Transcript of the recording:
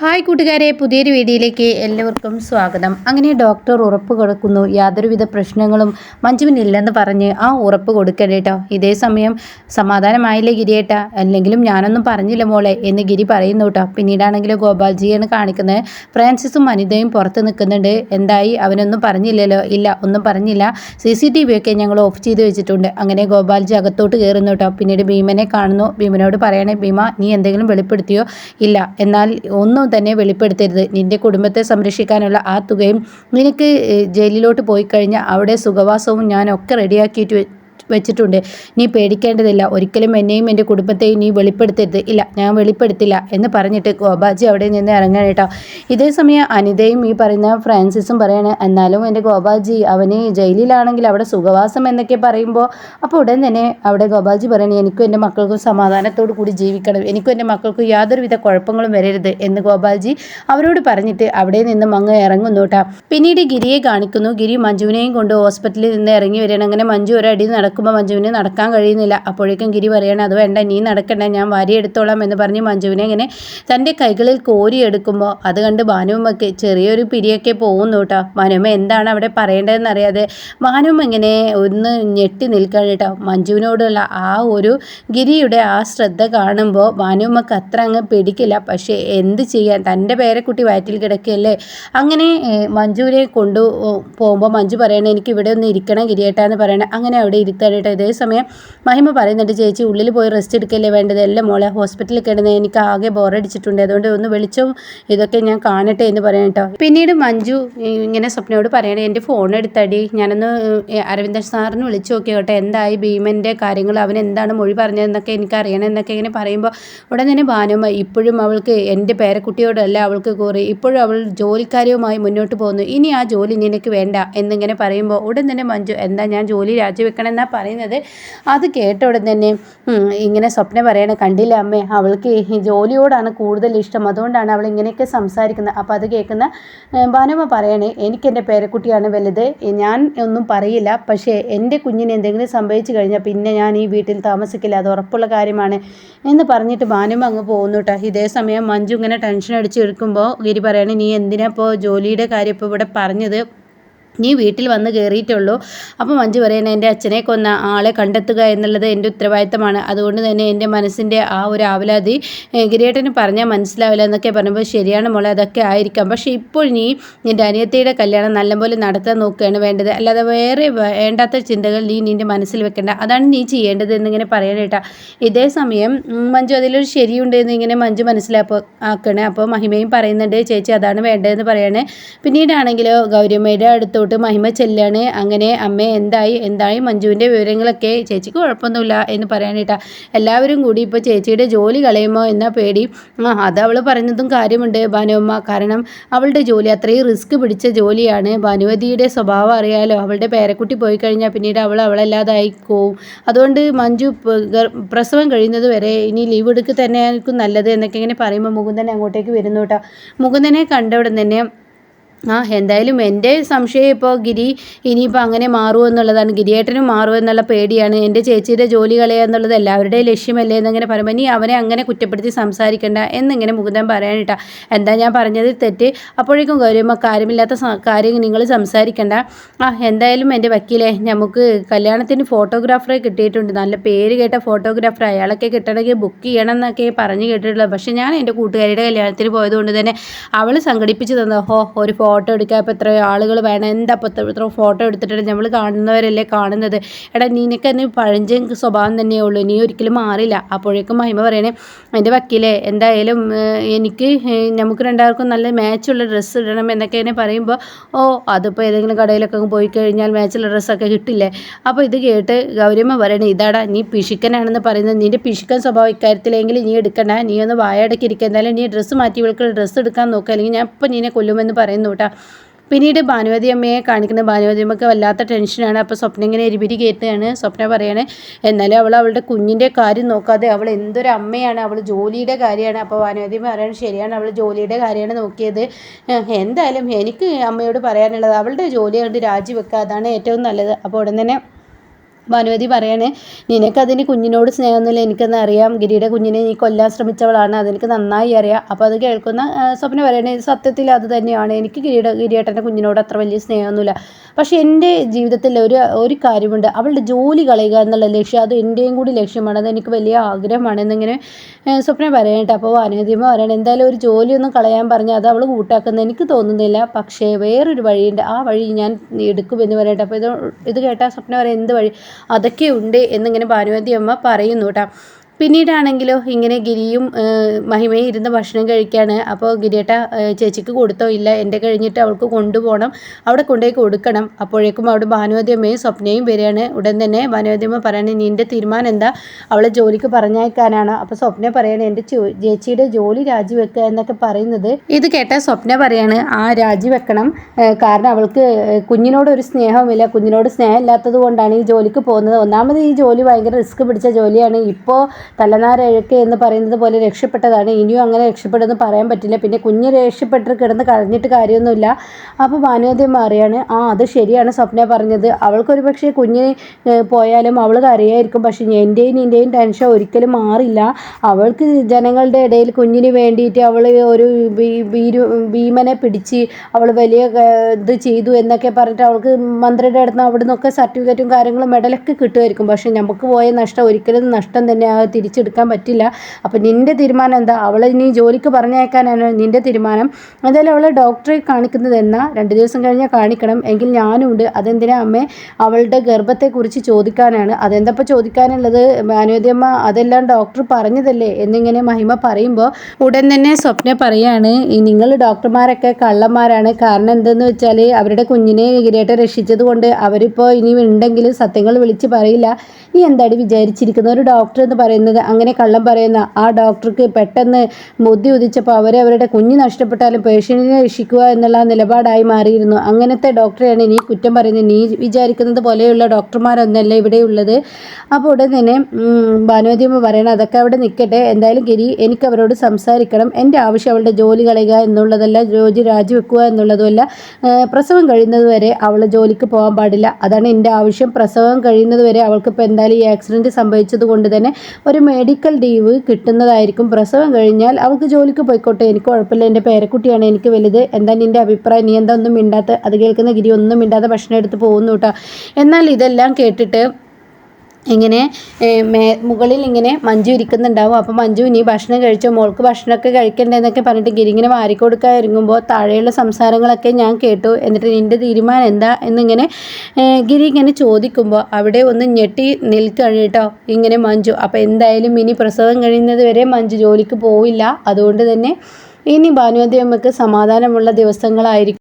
Hi കൂട്ടുകാരെ പുതിയൊരു വീഡിയോയിലേക്ക് എല്ലാവർക്കും സ്വാഗതം. അങ്ങനെ ഡോക്ടർ ഉറപ്പ് കൊടുക്കുന്നു. യാതൊരുവിധ പ്രശ്നങ്ങളും മഞ്ജുവിനില്ലെന്ന് പറഞ്ഞ് ആ ഉറപ്പ് കൊടുക്കണ്ടേട്ടോ ഇതേ സമയം സമാധാനമായില്ലേ ഗിരിയേട്ട? അല്ലെങ്കിലും ഞാനൊന്നും പറഞ്ഞില്ല മോളെ എന്ന് ഗിരി പറയുന്നു കേട്ടോ പിന്നീടാണെങ്കിൽ ഗോപാൽജിയാണ് കാണിക്കുന്നത്. ഫ്രാൻസിസും അനിതയും പുറത്ത് നിൽക്കുന്നുണ്ട്. എന്തായി? അവനൊന്നും പറഞ്ഞില്ലല്ലോ? ഇല്ല ഒന്നും പറഞ്ഞില്ല. സി സി ടി വി ഒക്കെ ഞങ്ങൾ ഓഫ് ചെയ്ത് വെച്ചിട്ടുണ്ട്. അങ്ങനെ ഗോപാൽജി അകത്തോട്ട് കയറുന്നു കേട്ടോ പിന്നീട് ഭീമനെ കാണുന്നു. ഭീമനോട് പറയണേ ഭീമ നീ എന്തെങ്കിലും വെളിപ്പെടുത്തിയോ? ഇല്ല. എന്നാൽ ഒന്നും തന്നെ വെളിപ്പെടുത്തരുത്. നിന്റെ കുടുംബത്തെ സംരക്ഷിക്കാനുള്ള ആ തുകയും നിനക്ക് ജയിലിലോട്ട് പോയി കഴിഞ്ഞാൽ അവിടെ സുഖവാസവും ഞാനൊക്കെ റെഡിയാക്കിയിട്ട് വെച്ചിട്ടുണ്ട്. നീ പേടിക്കേണ്ടതില്ല. ഒരിക്കലും എന്നെയും എന്റെ കുടുംബത്തെയും നീ വെളിപ്പെടുത്തരുത്. ഇല്ല ഞാൻ വെളിപ്പെടുത്തില്ല എന്ന് പറഞ്ഞിട്ട് ഗോപാജി അവിടെ നിന്ന് ഇറങ്ങാൻ കേട്ടോ. ഇതേ സമയം അനിതയും ഈ പറയുന്ന ഫ്രാൻസിസും പറയാണ് എന്നാലും എന്റെ ഗോപാജി അവന് ജയിലിലാണെങ്കിൽ അവിടെ സുഖവാസം എന്നൊക്കെ പറയുമ്പോൾ അപ്പോൾ ഉടൻ തന്നെ അവിടെ ഗോപാജി പറയണേ എനിക്കും എന്റെ മക്കൾക്കും സമാധാനത്തോടു കൂടി ജീവിക്കണം. എനിക്കും എന്റെ മക്കൾക്കും യാതൊരുവിധ കുഴപ്പങ്ങളും വരരുത് എന്ന് ഗോപാൽജി അവരോട് പറഞ്ഞിട്ട് അവിടെ നിന്ന് അങ്ങ് ഇറങ്ങുന്നു കേട്ടോ. പിന്നീട് ഗിരിയെ കാണിക്കുന്നു. ഗിരി മഞ്ജുവിനെയും കൊണ്ട് ഹോസ്പിറ്റലിൽ നിന്ന് ഇറങ്ങി വരികയാണ്. അങ്ങനെ മഞ്ജു ഒരടി നടക്കും നടക്കുമ്പോൾ മഞ്ജുവിന് നടക്കാൻ കഴിയുന്നില്ല. അപ്പോഴേക്കും ഗിരി പറയണം അത് വേണ്ട നീ നടക്കണ്ട ഞാൻ വാരിയെടുത്തോളാം എന്ന് പറഞ്ഞ് മഞ്ജുവിനെ ഇങ്ങനെ തന്റെ കൈകളിൽ കോരിയെടുക്കുമ്പോൾ അത് കണ്ട് ഭാനുമ്മക്ക് ചെറിയൊരു പിരിയൊക്കെ പോകുന്നു കേട്ടോ. ഭാനുമ്മ എന്താണ് അവിടെ പറയേണ്ടതെന്ന് അറിയാതെ ഭാനുമ്മ ഇങ്ങനെ ഒന്ന് ഞെട്ടി നിൽക്കാൻ കേട്ടോ. മഞ്ജുവിനോടുള്ള ആ ഒരു ഗിരിയുടെ ആ ശ്രദ്ധ കാണുമ്പോൾ ഭാനുമ്മക്ക് അത്ര അങ്ങ് പിടിക്കില്ല. പക്ഷേ എന്ത് ചെയ്യാൻ? തന്റെ പേരക്കുട്ടി വയറ്റിൽ കിടക്കുകയല്ലേ? അങ്ങനെ മഞ്ജുവിനെ കൊണ്ടു പോകുമ്പോൾ മഞ്ജു പറയണേ എനിക്ക് ഇവിടെ ഒന്ന് ഇരിക്കണം ഗിരിയേട്ടാന്ന് പറയണേ. അങ്ങനെ അവിടെ ഇരുത്ത കേട്ടോ. ഇതേ സമയം മഹിമ പറയുന്നുണ്ട് ചേച്ചി ഉള്ളിൽ പോയി റെസ്റ്റ് എടുക്കല്ലേ വേണ്ടത്? എല്ലാം മോളെ ഹോസ്പിറ്റലിൽ കിടന്ന് എനിക്ക് ആകെ ബോറടിച്ചിട്ടുണ്ട് അതുകൊണ്ട് ഒന്ന് വിളിച്ചോ? ഇതൊക്കെ ഞാൻ കാണട്ടെ എന്ന് പറയാം കേട്ടോ. പിന്നീട് മഞ്ജു ഇങ്ങനെ സ്വപ്നയോട് പറയണേ എന്റെ ഫോൺ എടുത്തടി. ഞാനൊന്ന് അരവിന്ദൻ സാറിന് വിളിച്ചു കേട്ടോ. എന്തായി ഭീമന്റെ കാര്യങ്ങൾ? അവൻ എന്താണ് മൊഴി പറഞ്ഞതെന്നൊക്കെ എനിക്ക് അറിയണം എന്നൊക്കെ ഇങ്ങനെ പറയുമ്പോൾ ഉടൻ തന്നെ ഭാനുമ ഇപ്പോഴും അവൾക്ക് എന്റെ പേരക്കുട്ടിയോടല്ല അവൾക്ക് കൂറി. ഇപ്പോഴും അവൾ ജോലിക്കാരിയുമായി മുന്നോട്ട് പോകുന്നു. ഇനി ആ ജോലി നിനക്ക് വേണ്ട എന്നിങ്ങനെ പറയുമ്പോൾ ഉടൻ തന്നെ മഞ്ജു എന്താ ഞാൻ ജോലി രാജിവെക്കണം എന്നാ പറയുന്നത്. അത് കേട്ട ഉടൻ തന്നെ ഇങ്ങനെ സ്വപ്നം പറയണ കണ്ടില്ല അമ്മേ അവൾക്ക് ജോലിയോടാണ് കൂടുതൽ ഇഷ്ടം. അതുകൊണ്ടാണ് അവൾ ഇങ്ങനെയൊക്കെ സംസാരിക്കുന്നത്. അപ്പോൾ അത് കേൾക്കുന്ന ഭാനുമ പറയണേ എനിക്ക് എന്റെ പേരക്കുട്ടിയാണ് വലുത്. ഞാൻ ഒന്നും പറയില്ല. പക്ഷേ എന്റെ കുഞ്ഞിന് എന്തെങ്കിലും സംഭവിച്ചു കഴിഞ്ഞാൽ പിന്നെ ഞാൻ ഈ വീട്ടിൽ താമസിക്കില്ല. അത് ഉറപ്പുള്ള കാര്യമാണ്. എന്ന് പറഞ്ഞിട്ട് ഭാനുമ അങ്ങ് പോകുന്നു കേട്ടോ. ഇതേ സമയം മഞ്ജു ഇങ്ങനെ ടെൻഷൻ അടിച്ച് എടുക്കുമ്പോൾ ഗിരി പറയണേ നീ എന്തിനാ ഇപ്പോൾ ജോലിയുടെ കാര്യം ഇപ്പോൾ ഇവിടെ പറഞ്ഞത്? നീ വീട്ടിൽ വന്ന് കയറിയിട്ടുള്ളൂ അപ്പോൾ മഞ്ജു പറയുന്നത് എന്റെ അച്ഛനെ കൊന്ന ആളെ കണ്ടെത്തുക എന്നുള്ളത് എന്റെ ഉത്തരവാദിത്തമാണ്. അതുകൊണ്ട് തന്നെ എന്റെ മനസ്സിന്റെ ആ ഒരു ആവലാതി ഗിരിയേട്ടന് പറഞ്ഞാൽ മനസ്സിലാവില്ല എന്നൊക്കെ പറയുമ്പോൾ ശരിയാണ് മോളെ അതൊക്കെ ആയിരിക്കാം. പക്ഷേ ഇപ്പോൾ നീ നിന്റെ അനിയത്തിയുടെ കല്യാണം നല്ലപോലെ നടത്താൻ നോക്കുകയാണ് വേണ്ടത്. അല്ലാതെ വേറെ വേണ്ടാത്ത ചിന്തകൾ നീ നിന്റെ മനസ്സിൽ വെക്കേണ്ട. അതാണ് നീ ചെയ്യേണ്ടത് എന്നിങ്ങനെ പറയണേട്ടാ ഇതേ സമയം മഞ്ജു അതിലൊരു ശരിയുണ്ട് എന്ന് ഇങ്ങനെ മഞ്ജു മനസ്സിലാക്കണേ ആക്കണേ. അപ്പോൾ മഹിമയും പറയുന്നുണ്ട് ചേച്ചി അതാണ് വേണ്ടതെന്ന് പറയണേ. പിന്നീടാണെങ്കിലോ ഗൗരിയമ്മയുടെ അടുത്തോട്ട് തൊട്ട് മഹിമ ചെല്ലാണ്. അങ്ങനെ അമ്മ എന്തായി? എന്തായി? മഞ്ജുവിന്റെ വിവരങ്ങളൊക്കെ ചേച്ചിക്ക് കുഴപ്പമൊന്നുമില്ല എന്ന് പറയാനായിട്ടാ എല്ലാവരും കൂടി ഇപ്പോൾ ചേച്ചിയുടെ ജോലി കളയുമോ എന്ന പേടി. അത് അവൾ പറഞ്ഞതും കാര്യമുണ്ട് ഭാനുവമ്മ. കാരണം അവളുടെ ജോലി അത്രയും റിസ്ക് പിടിച്ച ജോലിയാണ്. ഭാനുവതിയുടെ സ്വഭാവം അറിയാലോ. അവളുടെ പേരക്കുട്ടി പോയി കഴിഞ്ഞാൽ പിന്നീട് അവൾ അവളല്ലാതായി പോവും അതുകൊണ്ട് മഞ്ജു പ്രസവം കഴിയുന്നത് വരെ ഇനി ലീവ് എടുക്കുക തന്നെയായിരിക്കും നല്ലത് എന്നൊക്കെ ഇങ്ങനെ പറയുമ്പോൾ മുകുന്ദൻ അങ്ങോട്ടേക്ക് വരുന്നു കേട്ടോ. മുകുന്ദനെ കണ്ട ഉടൻ തന്നെ ആ എന്തായാലും എന്റെ സംശയം ഇപ്പോൾ ഗിരി ഇനിയിപ്പോൾ അങ്ങനെ മാറുമോ എന്നുള്ളതാണ്. ഗിരിയേട്ടനും മാറുമോ എന്നുള്ള പേടിയാണ്. എന്റെ ചേച്ചിയുടെ ജോലി കളയുക എന്നുള്ളത് എല്ലാവരുടെയും ലക്ഷ്യമല്ലേ എന്നങ്ങനെ പറയുമ്പോൾ ഇനി അവനെ അങ്ങനെ കുറ്റപ്പെടുത്തി സംസാരിക്കണ്ട എന്നിങ്ങനെ മുകുന്ദൻ പറയാനിട്ടാ. എന്താ ഞാൻ പറഞ്ഞത് തെറ്റ്? അപ്പോഴേക്കും ഗൗരവമ്മ കാര്യമില്ലാത്ത കാര്യം നിങ്ങൾ സംസാരിക്കണ്ട. ആ എന്തായാലും എന്റെ വക്കീലെ നമുക്ക് കല്യാണത്തിന് ഫോട്ടോഗ്രാഫറെ കിട്ടിയിട്ടുണ്ട്. നല്ല പേര് കേട്ട ഫോട്ടോഗ്രാഫർ അയാളൊക്കെ കിട്ടണമെങ്കിൽ ബുക്ക് ചെയ്യണം എന്നൊക്കെ പറഞ്ഞു കേട്ടിട്ടുള്ളത്. പക്ഷേ ഞാൻ എന്റെ കൂട്ടുകാരിയുടെ കല്യാണത്തിന് പോയതുകൊണ്ട് തന്നെ അവൾ സംഘടിപ്പിച്ച് തന്ന. ഹോ ഒരു ഫോട്ടോ എടുക്കാൻ ഇപ്പോൾ എത്ര ആളുകൾ വേണം. എന്താ ഇപ്പോൾ ഇത്ര ഫോട്ടോ എടുത്തിട്ടുണ്ട് നമ്മൾ കാണുന്നവരല്ലേ കാണുന്നത്? എടാ നിനക്ക് തന്നെ പഴഞ്ചൻ സ്വഭാവം തന്നെയേ ഉള്ളൂ. നീ ഒരിക്കലും മാറില്ല. അപ്പോഴേക്കും മഹിമ പറയണേ എന്റെ വക്കീലെ എന്തായാലും എനിക്ക് നമുക്ക് രണ്ടാൾക്കും നല്ല മാച്ചുള്ള ഡ്രസ്സ് ഇടണം എന്നൊക്കെ എന്നെ പറയുമ്പോൾ ഓ അതിപ്പോൾ ഏതെങ്കിലും കടയിലൊക്കെ പോയി കഴിഞ്ഞാൽ മാച്ചുള്ള ഡ്രസ്സൊക്കെ കിട്ടില്ലേ? അപ്പോൾ ഇത് കേട്ട് ഗൗരിയമ്മ പറയണേ ഇതാടാ നീ പിശുക്കനാണെന്ന് പറയുന്നത്. നിന്റെ പിഷിക്കൻ സ്വഭാവം ഇക്കാര്യത്തിലെങ്കിൽ നീ എടുക്കണ്ട. നീ ഒന്ന് വായടക്കിരിക്കുക എന്തായാലും നീ ഡ്രസ്സ് മാറ്റി ഇവൾക്ക് ഡ്രസ്സ് എടുക്കാൻ നോക്കുക അല്ലെങ്കിൽ ഞാൻ ഇപ്പം നിന്നെ കൊല്ലുമെന്ന് പറയുന്നു കേട്ടോ. പിന്നീട് ഭാനുവതി അമ്മയെ കാണിക്കുന്ന ഭാനുവതി അമ്മയ്ക്ക് വല്ലാത്ത ടെൻഷനാണ് അപ്പോൾ സ്വപ്ന ഇങ്ങനെ എരിപിരി കയറ്റുകയാണ് സ്വപ്ന പറയാണ് എന്നാലും അവൾ അവളുടെ കുഞ്ഞിന്റെ കാര്യം നോക്കാതെ അവൾ എന്തൊരു അമ്മയാണ്. അവൾ ജോലിയുടെ കാര്യമാണ്. അപ്പോൾ ഭാനുവതി പറയാണ് ശരിയാണ് അവൾ ജോലിയുടെ കാര്യമാണ് നോക്കിയത്. എന്തായാലും എനിക്ക് അമ്മയോട് പറയാനുള്ളത് അവളുടെ ജോലി കണ്ട് രാജിവെക്കുക അതാണ് ഏറ്റവും നല്ലത്. അപ്പോൾ ഉടൻ തന്നെ ഭാനുമതി പറയാണ് നിനക്കതിന് കുഞ്ഞിനോട് സ്നേഹമൊന്നുമില്ല. എനിക്കെന്ന് അറിയാം. ഗിരിയുടെ കുഞ്ഞിനെ നീ കൊല്ലാൻ ശ്രമിച്ചവളാണ്. അതെനിക്ക് നന്നായി അറിയാം. അപ്പോൾ അത് കേൾക്കുന്ന സ്വപ്ന പറയണേ സത്യത്തിൽ അത് തന്നെയാണ്. എനിക്ക് ഗിരിയുടെ ഗിരിയേട്ടന്റെ കുഞ്ഞിനോട് അത്ര വലിയ സ്നേഹമൊന്നുമില്ല. പക്ഷേ എന്റെ ജീവിതത്തിൽ ഒരു ഒരു കാര്യമുണ്ട്. അവളുടെ ജോലി കളയുക എന്നുള്ള ലക്ഷ്യം അത് എന്റെയും കൂടി ലക്ഷ്യമാണ്. അത് എനിക്ക് വലിയ ആഗ്രഹമാണ്. എന്നിങ്ങനെ സ്വപ്ന പറയട്ടെ അപ്പോൾ അനുദിമ പറയണം എന്തായാലും ഒരു ജോലിയൊന്നും കളയാൻ പറഞ്ഞാൽ അത് അവൾ കൂട്ടാക്കുന്ന എനിക്ക് തോന്നുന്നില്ല. പക്ഷേ വേറൊരു വഴിയുണ്ട്. ആ വഴി ഞാൻ എടുക്കുമെന്ന് പറയട്ടെ. അപ്പോൾ ഇത് ഇത് കേട്ടാൽ സ്വപ്ന പറയാം എന്ത് വഴി? അതൊക്കെ ഉണ്ട് എന്നിങ്ങനെ ഭാനുമതി അമ്മ പറയുന്നു കേട്ടോ. പിന്നീടാണെങ്കിലോ ഇങ്ങനെ ഗിരിയും മഹിമയും ഇരുന്ന് ഭക്ഷണം കഴിക്കുകയാണ് അപ്പോൾ ഗിരിയേട്ട ചേച്ചിക്ക് കൊടുത്തോ ഇല്ല എന്റെ കഴിഞ്ഞിട്ട് അവൾക്ക് കൊണ്ടുപോകണം അവിടെ കൊണ്ടുപോയി കൊടുക്കണം. അപ്പോഴേക്കും അവിടെ ഭാനുവതിയമ്മയും സ്വപ്നയും വരികയാണ്. ഉടൻ തന്നെ ഭാനുവതിയമ്മ പറയണ നിന്റെ തീരുമാനം എന്താ? അവളെ ജോലിക്ക് പറഞ്ഞയക്കാനാണ്. അപ്പോൾ സ്വപ്ന പറയണ എന്റെ ചേച്ചിയുടെ ജോലി രാജിവെക്കുക എന്നൊക്കെ പറയുന്നത്. ഇത് കേട്ട സ്വപ്ന പറയാണ് ആ രാജിവെക്കണം. കാരണം അവൾക്ക് കുഞ്ഞിനോട് ഒരു സ്നേഹവുമില്ല. കുഞ്ഞിനോട് സ്നേഹമില്ലാത്തത് കൊണ്ടാണ് ഈ ജോലിക്ക് പോകുന്നത്. ഒന്നാമത് ഈ ജോലി ഭയങ്കര റിസ്ക് പിടിച്ച ജോലിയാണ്. ഇപ്പോൾ തലനാരഴക്ക് എന്ന് പറയുന്നത് പോലെ രക്ഷപ്പെട്ടതാണ്. ഇനിയും അങ്ങനെ രക്ഷപ്പെടുമെന്ന് പറയാൻ പറ്റില്ല. പിന്നെ കുഞ്ഞ് രക്ഷപ്പെട്ട് കിടന്ന് കളഞ്ഞിട്ട് കാര്യമൊന്നുമില്ല. അപ്പോൾ ഭാനുവതി മാറിയാണ്. ആ അത് ശരിയാണ് സ്വപ്ന പറഞ്ഞത്. അവൾക്കൊരു പക്ഷേ കുഞ്ഞ് പോയാലും അവൾ കരയായിരിക്കും. പക്ഷേ എന്റെയും നിന്റെയും ടെൻഷൻ ഒരിക്കലും മാറില്ല. അവൾക്ക് ജനങ്ങളുടെ ഇടയിൽ കുഞ്ഞിന് വേണ്ടിയിട്ട് അവൾ ഒരു ഭീമനെ പിടിച്ച് അവൾ വലിയ ഇത് ചെയ്തു എന്നൊക്കെ പറഞ്ഞിട്ട് അവൾക്ക് മന്ത്രിയുടെ അടുത്ത് അവിടെ നിന്നൊക്കെ സർട്ടിഫിക്കറ്റും കാര്യങ്ങളും മെഡലൊക്കെ കിട്ടുമായിരിക്കും. പക്ഷേ നമുക്ക് പോയ നഷ്ടം ഒരിക്കലും നഷ്ടം തന്നെ തിരിച്ചെടുക്കാൻ പറ്റില്ല. അപ്പം നിന്റെ തീരുമാനം എന്താ? അവളെ ഇനി ജോലിക്ക് പറഞ്ഞയക്കാനാണ് നിന്റെ തീരുമാനം. എന്തായാലും അവളെ ഡോക്ടറെ കാണിക്കുന്നത് എന്നാ. രണ്ട് ദിവസം കഴിഞ്ഞാൽ കാണിക്കണം. എങ്കിൽ ഞാനും ഉണ്ട് അതെന്തിനാ അമ്മേ? അവളുടെ ഗർഭത്തെക്കുറിച്ച് ചോദിക്കാനാണ്. അതെന്തപ്പോൾ ചോദിക്കാനുള്ളത്? അനുവദിയമ്മ അതെല്ലാം ഡോക്ടർ പറഞ്ഞതല്ലേ? എന്നിങ്ങനെ മഹിമ പറയുമ്പോൾ ഉടൻ തന്നെ സ്വപ്ന പറയാണ് ഈ നിങ്ങൾ ഡോക്ടർമാരൊക്കെ കള്ളന്മാരാണ്. കാരണം എന്തെന്ന് വെച്ചാൽ അവരുടെ കുഞ്ഞിനെ ഗിരിയേട്ട രക്ഷിച്ചത് കൊണ്ട് അവരിപ്പോൾ ഇനി ഉണ്ടെങ്കിൽ സത്യങ്ങൾ വിളിച്ച് പറയില്ല. നീ എന്താടി വിചാരിച്ചിരിക്കുന്ന ഒരു ഡോക്ടർ എന്ന് പറയുന്നത്. അങ്ങനെ കള്ളം പറയുന്ന ആ ഡോക്ടർക്ക് പെട്ടെന്ന് ബുദ്ധി ഉദിച്ചപ്പോൾ അവരെ അവരുടെ കുഞ്ഞ് നഷ്ടപ്പെട്ടാലും പേഷ്യന്റിനെ രക്ഷിക്കുക എന്നുള്ള നിലപാടായി മാറിയിരുന്നു. അങ്ങനത്തെ ഡോക്ടറെയാണ് നീ കുറ്റം പറയുന്നത്. നീ വിചാരിക്കുന്നത് പോലെയുള്ള ഡോക്ടർമാരൊന്നല്ല ഇവിടെയുള്ളത്. അപ്പോൾ ഉടൻ തന്നെ ഭാനുവതിയമ്മ പറയണം അതൊക്കെ അവിടെ നിൽക്കട്ടെ. എന്തായാലും ഗിരി എനിക്ക് അവരോട് സംസാരിക്കണം. എന്റെ ആവശ്യം അവളുടെ ജോലി കളയുക എന്നുള്ളതല്ല ജോലി രാജിവെക്കുക എന്നുള്ളതുമല്ല പ്രസവം കഴിയുന്നത് വരെ അവൾ ജോലിക്ക് പോകാൻ പാടില്ല. അതാണ് എന്റെ ആവശ്യം. പ്രസവം കഴിയുന്നത് വരെ അവൾക്ക് ഇപ്പോൾ എന്തായാലും ഈ ആക്സിഡന്റ് സംഭവിച്ചത് കൊണ്ട് തന്നെ ഒരു മെഡിക്കൽ ലീവ് കിട്ടുന്നതായിരിക്കും. പ്രസവം കഴിഞ്ഞാൽ അവൾക്ക് ജോലിക്ക് പോയിക്കോട്ടെ. എനിക്ക് കുഴപ്പമില്ല. എന്റെ പേരക്കുട്ടിയാണ് എനിക്ക് വലുത്. എന്താ നിന്റെ അഭിപ്രായം? നീ എന്താ ഒന്നും മിണ്ടാത്ത അത് കേൾക്കുന്ന ഗിരി ഒന്നും മിണ്ടാതെ ഭക്ഷണം എടുത്ത് പോകുന്നു കേട്ടോ എന്നാൽ ഇതെല്ലാം കേട്ടിട്ട് ഇങ്ങനെ മേ മുകളിൽ ഇങ്ങനെ മഞ്ജു ഇരിക്കുന്നുണ്ടാവും. അപ്പോൾ മഞ്ജു ഇനി ഭക്ഷണം കഴിച്ചോ? മോൾക്ക് ഭക്ഷണമൊക്കെ കഴിക്കണ്ടെന്നൊക്കെ പറഞ്ഞിട്ട് ഗിരിങ്ങനെ വാരിക്കൊടുക്കാൻ ഇറങ്ങുമ്പോൾ താഴെയുള്ള സംസാരങ്ങളൊക്കെ ഞാൻ കേട്ടു. എന്നിട്ട് നിന്റെ തീരുമാനം എന്താ? എന്നിങ്ങനെ ഗിരി ഇങ്ങനെ ചോദിക്കുമ്പോൾ അവിടെ ഒന്ന് ഞെട്ടി നിൽക്കുകയാണ് കേട്ടോ ഇങ്ങനെ മഞ്ജു. അപ്പോൾ എന്തായാലും ഇനി പ്രസവം കഴിയുന്നത് വരെ മഞ്ജു ജോലിക്ക് പോവില്ല. അതുകൊണ്ട് തന്നെ ഇനി ഭാനുവതി അമ്മയ്ക്ക് സമാധാനമുള്ള ദിവസങ്ങളായിരിക്കും.